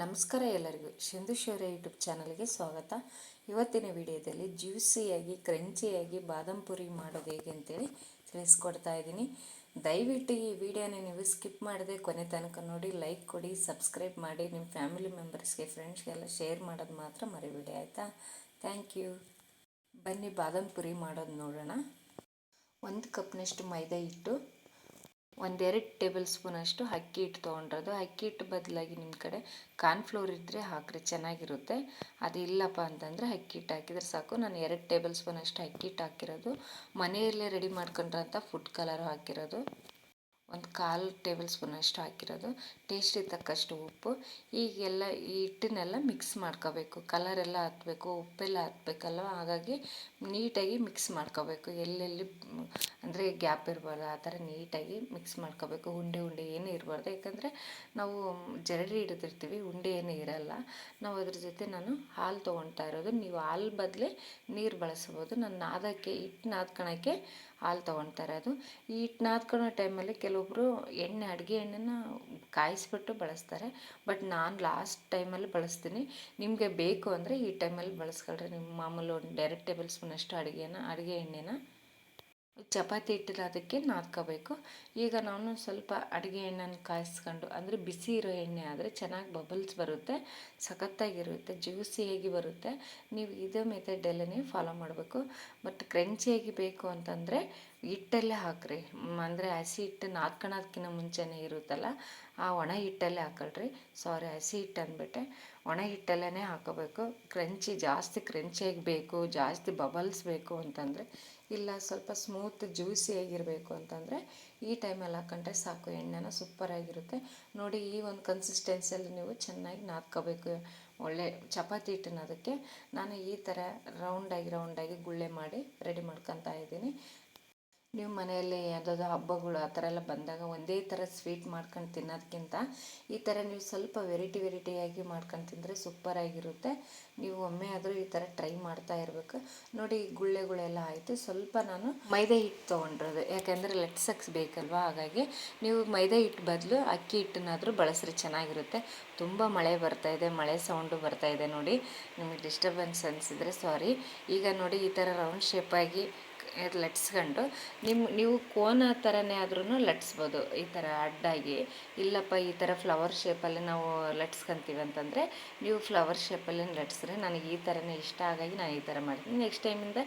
ನಮಸ್ಕಾರ ಎಲ್ಲರಿಗೂ. ಸಿಂಧು ಶೌರ್ಯ ಯೂಟ್ಯೂಬ್ ಚಾನಲ್ಗೆ ಸ್ವಾಗತ. ಇವತ್ತಿನ ವಿಡಿಯೋದಲ್ಲಿ ಜ್ಯೂಸಿಯಾಗಿ, ಕ್ರಂಚಿಯಾಗಿ ಬಾದಾಮ್ ಪುರಿ ಮಾಡೋದು ಹೇಗೆ ಅಂತೇಳಿ ತಿಳಿಸ್ಕೊಡ್ತಾ ಇದ್ದೀನಿ. ದಯವಿಟ್ಟು ಈ ವಿಡಿಯೋನ ನೀವು ಸ್ಕಿಪ್ ಮಾಡದೆ ಕೊನೆ ತನಕ ನೋಡಿ, ಲೈಕ್ ಕೊಡಿ, ಸಬ್ಸ್ಕ್ರೈಬ್ ಮಾಡಿ, ನಿಮ್ಮ ಫ್ಯಾಮಿಲಿ ಮೆಂಬರ್ಸ್ಗೆ, ಫ್ರೆಂಡ್ಸ್ಗೆಲ್ಲ ಶೇರ್ ಮಾಡೋದು ಮಾತ್ರ ಮರಿಬೇಡಿ, ಆಯಿತಾ? Thank you. ಬನ್ನಿ ಬಾದಾಮ್ ಪುರಿ ಮಾಡೋದು ನೋಡೋಣ. ಒಂದು ಕಪ್ನಷ್ಟು ಮೈದಾ ಹಿಟ್ಟು ಒಂದೆರಡು ಟೇಬಲ್ ಸ್ಪೂನಷ್ಟು ಅಕ್ಕಿ ಹಿಟ್ಟು ತೊಗೊಂಡಿರೋದು. ಅಕ್ಕಿ ಹಿಟ್ಟು ಬದಲಾಗಿ ನಿಮ್ಮ ಕಡೆ ಕಾರ್ನ್ಫ್ಲೋರ್ ಇದ್ದರೆ ಹಾಕ್ರಿ, ಚೆನ್ನಾಗಿರುತ್ತೆ. ಅದು ಇಲ್ಲಪ್ಪ ಅಂತಂದರೆ ಅಕ್ಕಿ ಹಿಟ್ಟು ಹಾಕಿದ್ರೆ ಸಾಕು. ನಾನು ಎರಡು ಟೇಬಲ್ ಸ್ಪೂನಷ್ಟು ಅಕ್ಕಿ ಹಿಟ್ಟು ಹಾಕಿರೋದು. ಮನೆಯಲ್ಲೇ ರೆಡಿ ಮಾಡ್ಕೊಂಡಿರೋಂಥ ಫುಡ್ ಕಲರು ಹಾಕಿರೋದು. ಒಂದು ಕಾಲು ಟೇಬಲ್ ಸ್ಪೂನಷ್ಟು ಹಾಕಿರೋದು. ಟೇಸ್ಟಿಗೆ ತಕ್ಕಷ್ಟು ಉಪ್ಪು. ಈಗೆಲ್ಲ ಈ ಹಿಟ್ಟನ್ನೆಲ್ಲ ಮಿಕ್ಸ್ ಮಾಡ್ಕೋಬೇಕು. ಕಲರೆಲ್ಲ ಹತ್ತಬೇಕು ಉಪ್ಪೆಲ್ಲ ಹತ್ಬೇಕಲ್ವ ಹಾಗಾಗಿ ನೀಟಾಗಿ ಮಿಕ್ಸ್ ಮಾಡ್ಕೋಬೇಕು. ಎಲ್ಲೆಲ್ಲಿ ಅಂದರೆ ಗ್ಯಾಪ್ ಇರಬಾರ್ದು ಆ ಥರ ನೀಟಾಗಿ ಮಿಕ್ಸ್ ಮಾಡ್ಕೋಬೇಕು. ಉಂಡೆ ಉಂಡೆ ಏನೂ ಇರಬಾರ್ದು. ಯಾಕಂದರೆ ನಾವು ಜರಡಿ ಹಿಡಿದಿರ್ತೀವಿ, ಉಂಡೆ ಏನೂ ಇರಲ್ಲ. ನಾವು ಅದ್ರ ಜೊತೆ ನಾನು ಹಾಲು ತೊಗೊಳ್ತಾ ಇರೋದು. ನೀವು ಹಾಲು ಬದಲೇ ನೀರು ಬಳಸ್ಬೋದು. ನಾನು ನಾದಕ್ಕೆ ಹಿಟ್ಟು ನಾದ್ಕೊಳಕ್ಕೆ ಹಾಲು ತೊಗೊಳ್ತಾರೆ ಅದು. ಈ ಹಿಟ್ಟು ಟೈಮಲ್ಲಿ ಕೆಲವೊಬ್ಬರು ಎಣ್ಣೆ, ಅಡುಗೆ ಎಣ್ಣೆನ ಕಾಯಿಸ್ಬಿಟ್ಟು ಬಳಸ್ತಾರೆ. ಬಟ್ ನಾನು ಲಾಸ್ಟ್ ಟೈಮಲ್ಲಿ ಬಳಸ್ತೀನಿ. ನಿಮಗೆ ಬೇಕು ಅಂದರೆ ಈ ಟೈಮಲ್ಲಿ ಬಳಸ್ಕೊಳ್ರಿ. ನಿಮ್ಮ ಮಾಮೂಲು ಒಂದು ಡೈರೆಕ್ಟ್ ಟೇಬಲ್ ಸ್ಪೂನಷ್ಟು ಅಡುಗೆನ, ಅಡುಗೆ ಎಣ್ಣೆನ. ಚಪಾತಿ ಹಿಟ್ಟಿನ ಅದಕ್ಕೆ ನಾದ್ಕೋಬೇಕು. ಈಗ ನಾನು ಸ್ವಲ್ಪ ಅಡುಗೆ ಎಣ್ಣೆನ ಕಾಯಿಸ್ಕೊಂಡು, ಅಂದರೆ ಬಿಸಿ ಇರೋ ಎಣ್ಣೆ ಆದರೆ ಚೆನ್ನಾಗಿ ಬಬಲ್ಸ್ ಬರುತ್ತೆ, ಸಖತ್ತಾಗಿರುತ್ತೆ ಜ್ಯೂಸಿಯಾಗಿ ಬರುತ್ತೆ. ನೀವು ಇದೇ ಮೆಥಡಲ್ಲೇ ಫಾಲೋ ಮಾಡಬೇಕು. ಬಟ್ ಕ್ರಂಚಿಯಾಗಿ ಬೇಕು ಅಂತಂದರೆ ಹಿಟ್ಟಲ್ಲೇ ಹಾಕ್ರಿ. ಅಂದರೆ ಹಸಿ ಹಿಟ್ಟು ನಾದ್ಕೊಳೋದಕ್ಕಿಂತ ಮುಂಚೆನೇ ಇರುತ್ತಲ್ಲ, ಆ ಒಣ ಹಿಟ್ಟಲ್ಲೇ ಹಾಕೊಳ್ರಿ. ಸಾರಿ ಹಸಿ ಹಿಟ್ಟು ಅಂದ್ಬಿಟ್ಟೆ. ಒಣ ಹಿಟ್ಟಲ್ಲೇ ಹಾಕೋಬೇಕು. ಕ್ರಂಚಿ ಜಾಸ್ತಿ ಕ್ರಂಚಿಯಾಗಿ ಬೇಕು, ಜಾಸ್ತಿ ಬಬಲ್ಸ್ ಬೇಕು ಅಂತಂದರೆ, ಇಲ್ಲ ಸ್ವಲ್ಪ ಸ್ಮೂತ್ ಜ್ಯೂಸಿಯಾಗಿರಬೇಕು ಅಂತಂದರೆ, ಈ ಟೈಮಲ್ಲಿ ಹಾಕೊಂಡ್ರೆ ಸಾಕು. ಎಣ್ಣೆನ ಸೂಪರಾಗಿರುತ್ತೆ ನೋಡಿ, ಈ ಒಂದು ಕನ್ಸಿಸ್ಟೆನ್ಸಿಯಲ್ಲಿ ನೀವು ಚೆನ್ನಾಗಿ ನಾದ್ಕೋಬೇಕು. ಒಳ್ಳೆ ಚಪಾತಿ ಹಿಟ್ಟನ್ನ ಅದಕ್ಕೆ. ನಾನು ಈ ಥರ ರೌಂಡಾಗಿ ರೌಂಡಾಗಿ ಗುಳ್ಳೆ ಮಾಡಿ ರೆಡಿ ಮಾಡ್ಕೊತಾ ಇದ್ದೀನಿ. ನೀವು ಮನೆಯಲ್ಲಿ ಯಾವುದಾದ್ರು ಹಬ್ಬಗಳು ಆ ಥರ ಎಲ್ಲ ಬಂದಾಗ ಒಂದೇ ಥರ ಸ್ವೀಟ್ ಮಾಡ್ಕೊಂಡು ತಿನ್ನೋದಕ್ಕಿಂತ ಈ ಥರ ನೀವು ಸ್ವಲ್ಪ ವೆರೈಟಿ ವೆರೈಟಿಯಾಗಿ ಮಾಡ್ಕೊಂಡು ತಿಂದರೆ ಸೂಪರಾಗಿರುತ್ತೆ. ನೀವು ಒಮ್ಮೆ ಆದರೂ ಈ ಥರ ಟ್ರೈ ಮಾಡ್ತಾ ಇರಬೇಕು. ನೋಡಿ ಗುಳ್ಳೆಗಳೆಲ್ಲ ಆಯಿತು. ಸ್ವಲ್ಪ ನಾನು ಮೈದಾ ಹಿಟ್ಟು ತೊಗೊಂಡಿರೋದು. ಯಾಕೆಂದರೆ ಲಟ್ಸಕ್ಕೆ ಬೇಕಲ್ವಾ? ಹಾಗಾಗಿ ನೀವು ಮೈದಾ ಹಿಟ್ಟು ಬದಲು ಅಕ್ಕಿ ಹಿಟ್ಟನ್ನಾದರೂ ಬಳಸ್ರಿ ಚೆನ್ನಾಗಿರುತ್ತೆ. ತುಂಬ ಮಳೆ ಬರ್ತಾ ಇದೆ. ಮಳೆ ಸೌಂಡು ಬರ್ತಾ ಇದೆ ನೋಡಿ. ನಿಮಗೆ ಡಿಸ್ಟರ್ಬೆನ್ಸ್ ಅನಿಸಿದ್ರೆ ಸಾರಿ. ಈಗ ನೋಡಿ ಈ ಥರ ರೌಂಡ್ ಶೇಪಾಗಿ ಲಟ್ಸ್ಕೊಂಡು ನಿಮ್ಮ ನೀವು ಕೋನ ಥರನೇ ಆದ್ರೂ ಲಟ್ಸ್ಬೋದು. ಈ ಥರ ಅಡ್ಡಾಗಿ. ಇಲ್ಲಪ್ಪ, ಈ ಥರ ಫ್ಲವರ್ ಶೇಪಲ್ಲಿ ನಾವು ಲಟ್ಸ್ಕೊಂತೀವಿ ಅಂತಂದರೆ, ನೀವು ಫ್ಲವರ್ ಶೇಪಲ್ಲಿ ಲಟ್ಸ್ರೆ ನನಗೆ ಈ ಥರನೇ ಇಷ್ಟ ಹಾಗಾಗಿ ನಾನು ಈ ಥರ ಮಾಡ್ತೀನಿ. ನೆಕ್ಸ್ಟ್ ಟೈಮಿಂದ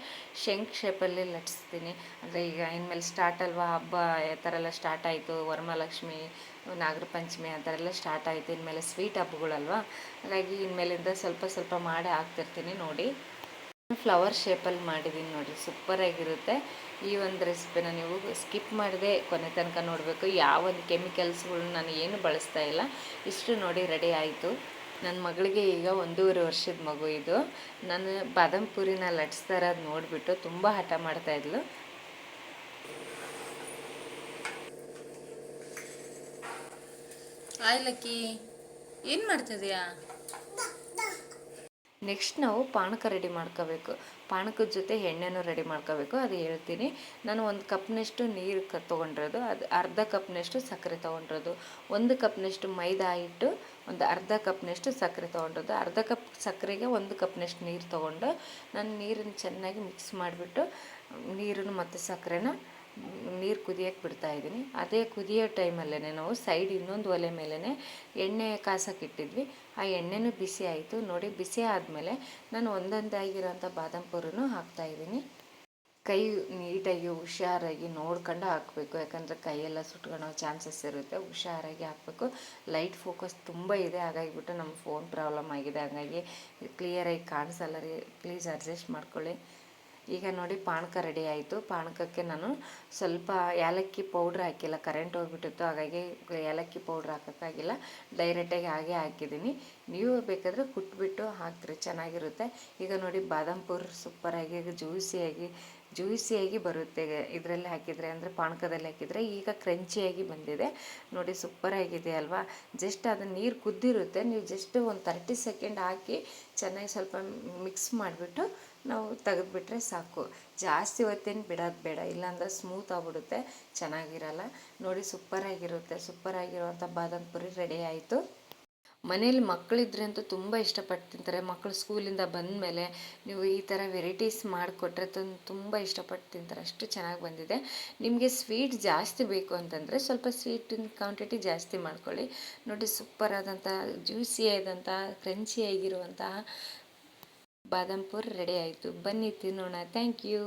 ಶಂಕ್ ಶೇಪಲ್ಲಿ ಲಟ್ಸ್ತೀನಿ. ಅಂದರೆ ಈಗ ಇನ್ಮೇಲೆ ಸ್ಟಾರ್ಟ್ ಅಲ್ವಾ? ಹಬ್ಬ ಆ ಥರ ಎಲ್ಲ ಸ್ಟಾರ್ಟ್ ಆಯಿತು. ವರಮಹಾಲಕ್ಷ್ಮಿ ನಾಗರ ಪಂಚಮಿ ಆ ಥರ ಎಲ್ಲ ಸ್ಟಾರ್ಟ್ ಆಯಿತು. ಇನ್ಮೇಲೆ ಸ್ವೀಟ್ ಹಬ್ಬಗಳಲ್ವಾ? ಹಾಗಾಗಿ ಇನ್ಮೇಲಿಂದ ಸ್ವಲ್ಪ ಸ್ವಲ್ಪ ಮಾಡಿ ಹಾಕ್ತಿರ್ತೀನಿ ನೋಡಿ. ಫ್ಲವರ್ ಶೇಪಲ್ಲಿ ಮಾಡಿದ್ದೀನಿ ನೋಡಿ ಸೂಪರಾಗಿರುತ್ತೆ ಈ ಒಂದು ರೆಸಿಪಿನ ನೀವು ಸ್ಕಿಪ್ ಮಾಡಿದೆ ಕೊನೆ ತನಕ ನೋಡಬೇಕು. ಯಾವ ಕೆಮಿಕಲ್ಸ್ಗಳು ನಾನು ಏನು ಬಳಸ್ತಾ ಇಲ್ಲ, ಇಷ್ಟು ನೋಡಿ ರೆಡಿ ಆಯಿತು. ನನ್ನ ಮಗಳಿಗೆ ಈಗ ಒಂದೂವರೆ ವರ್ಷದ ಮಗು ಇದು. ನಾನು ಬಾದಾಮ್ ಪುರಿನ ಲಟ್ಸ್ತಾ ಇರೋದು ನೋಡಿಬಿಟ್ಟು ತುಂಬ ಹಠ ಮಾಡ್ತಾಯಿದ್ಲು ಆಯ್ಲಕ್ಕಿ ಏನು ಮಾಡ್ತಿದ್ಯಾ? ನೆಕ್ಸ್ಟ್ ನಾವು ಪಾನಕ ರೆಡಿ ಮಾಡ್ಕೋಬೇಕು. ಪಾನಕದ ಜೊತೆ ಎಣ್ಣೆನೂ ರೆಡಿ ಮಾಡ್ಕೋಬೇಕು, ಅದು ಹೇಳ್ತೀನಿ. ನಾನು ಒಂದು ಕಪ್ನಷ್ಟು ನೀರು ಕ ತೊಗೊಂಡಿರೋದು, ಅದು ಅರ್ಧ ಕಪ್ನಷ್ಟು ಸಕ್ಕರೆ ತೊಗೊಂಡಿರೋದು. ಒಂದು ಕಪ್ನಷ್ಟು ಮೈದಾ ಹಿಟ್ಟು, ಒಂದು ಅರ್ಧ ಕಪ್ನಷ್ಟು ಸಕ್ಕರೆ ತೊಗೊಂಡಿರೋದು. ಅರ್ಧ ಕಪ್ ಸಕ್ಕರೆಗೆ ಒಂದು ಕಪ್ನಷ್ಟು ನೀರು ತೊಗೊಂಡು, ನಾನು ನೀರನ್ನು ಚೆನ್ನಾಗಿ ಮಿಕ್ಸ್ ಮಾಡಿಬಿಟ್ಟು, ನೀರನ್ನು ಮತ್ತು ಸಕ್ಕರೆನ ನೀರು ಕುದಿಯೋಕ್ಕೆ ಬಿಡ್ತಾ ಇದ್ದೀನಿ ಅದೇ ಕುದಿಯೋ ಟೈಮಲ್ಲೇ ನಾವು ಸೈಡ್ ಇನ್ನೊಂದು ಒಲೆ ಮೇಲೇ ಎಣ್ಣೆ ಕಾಸಕ್ಕೆ ಇಟ್ಟಿದ್ವಿ ಆ ಎಣ್ಣೆನೂ ಬಿಸಿ ಆಯಿತು. ನೋಡಿ, ಬಿಸಿ ಆದಮೇಲೆ ನಾನು ಒಂದೊಂದಾಗಿರೋಂಥ ಬಾದಾಮ್ ಪೂರನ್ನು ಹಾಕ್ತಾಯಿದ್ದೀನಿ ಕೈ ನೀಟಾಗಿ ಹುಷಾರಾಗಿ ನೋಡ್ಕೊಂಡು ಹಾಕಬೇಕು. ಯಾಕಂದರೆ ಕೈಯೆಲ್ಲ ಸುಟ್ಕೊಳ್ಳೋ ಚಾನ್ಸಸ್ ಇರುತ್ತೆ. ಹುಷಾರಾಗಿ ಹಾಕಬೇಕು. ಲೈಟ್ ಫೋಕಸ್ ತುಂಬ ಇದೆ. ಹಾಗಾಗಿಬಿಟ್ಟು ನಮ್ಮ ಫೋನ್ ಪ್ರಾಬ್ಲಮ್ ಆಗಿದೆ. ಹಾಗಾಗಿ ಕ್ಲಿಯರಾಗಿ ಕಾಣಿಸಲ್ಲ ರೀ. ಪ್ಲೀಸ್ ಅಡ್ಜಸ್ಟ್ ಮಾಡ್ಕೊಳ್ಳಿ. ಈಗ ನೋಡಿ ಪಾನಕ ರೆಡಿ ಆಯಿತು. ಪಾನಕಕ್ಕೆ ನಾನು ಸ್ವಲ್ಪ ಏಲಕ್ಕಿ ಪೌಡ್ರ್ ಹಾಕಿಲ್ಲ. ಕರೆಂಟ್ ಹೋಗ್ಬಿಟ್ಟಿತ್ತು. ಹಾಗಾಗಿ ಏಲಕ್ಕಿ ಪೌಡ್ರ್ ಹಾಕೋಕ್ಕಾಗಿಲ್ಲ ಡೈರೆಕ್ಟಾಗಿ ಹಾಗೆ ಹಾಕಿದ್ದೀನಿ. ನೀವು ಬೇಕಾದರೆ ಕುಟ್ಬಿಟ್ಟು ಹಾಕ್ರಿ. ಚೆನ್ನಾಗಿರುತ್ತೆ. ಈಗ ನೋಡಿ ಬಾದಾಮ್ ಪೂರ್ ಸೂಪರಾಗಿ ಜ್ಯೂಸಿಯಾಗಿ ಜ್ಯೂಸಿಯಾಗಿ ಬರುತ್ತೆ ಇದರಲ್ಲಿ ಹಾಕಿದರೆ, ಅಂದರೆ ಪಾನಕದಲ್ಲಿ ಹಾಕಿದರೆ, ಈಗ ಕ್ರಂಚಿಯಾಗಿ ಬಂದಿದೆ. ನೋಡಿ, ಸೂಪರಾಗಿದೆ ಅಲ್ವಾ? ಜಸ್ಟ್ ಅದು ನೀರು ಕುದ್ದಿರುತ್ತೆ. ನೀವು ಜಸ್ಟ್ ಒಂದು ತರ್ಟಿ ಸೆಕೆಂಡ್ ಹಾಕಿ ಚೆನ್ನಾಗಿ ಸ್ವಲ್ಪ ಮಿಕ್ಸ್ ಮಾಡಿಬಿಟ್ಟು ನಾವು ತೆಗೆದುಬಿಟ್ರೆ ಸಾಕು. ಜಾಸ್ತಿ ಹೊತ್ತೇನು ಬಿಡೋದು ಬೇಡ. ಇಲ್ಲಾಂದ್ರೆ ಸ್ಮೂತ್ ಆಗಿಬಿಡುತ್ತೆ. ಚೆನ್ನಾಗಿರಲ್ಲ. ನೋಡಿ, ಸೂಪರಾಗಿರುತ್ತೆ. ಸೂಪರಾಗಿರುವಂಥ ಬಾದಾಮ್ ಪುರಿ ರೆಡಿ ಆಯಿತು. ಮನೇಲಿ ಮಕ್ಕಳಿದ್ರೆ ಅಂತೂ ತುಂಬ ಇಷ್ಟಪಟ್ಟು ತಿಂತಾರೆ. ಮಕ್ಕಳು ಸ್ಕೂಲಿಂದ ಬಂದಮೇಲೆ ನೀವು ಈ ಥರ ವೆರೈಟೀಸ್ ಮಾಡಿಕೊಟ್ರೆ ತುಂಬ ಇಷ್ಟಪಟ್ಟು ತಿಂತಾರೆ. ಅಷ್ಟು ಚೆನ್ನಾಗಿ ಬಂದಿದೆ. ನಿಮಗೆ ಸ್ವೀಟ್ ಜಾಸ್ತಿ ಬೇಕು ಅಂತಂದರೆ ಸ್ವಲ್ಪ ಸ್ವೀಟಿನ ಕ್ವಾಂಟಿಟಿ ಜಾಸ್ತಿ ಮಾಡ್ಕೊಳ್ಳಿ. ನೋಡಿ ಸೂಪರ್ ಆದಂಥ ಜ್ಯೂಸಿ ಆದಂಥ ಕ್ರಂಚಿ ಆಗಿರುವಂತಹ ಬಾದಾಮ್ ಪೂರ್ ರೆಡಿ ಆಯಿತು. ಬನ್ನಿ ತಿನ್ನೋಣ. Thank you.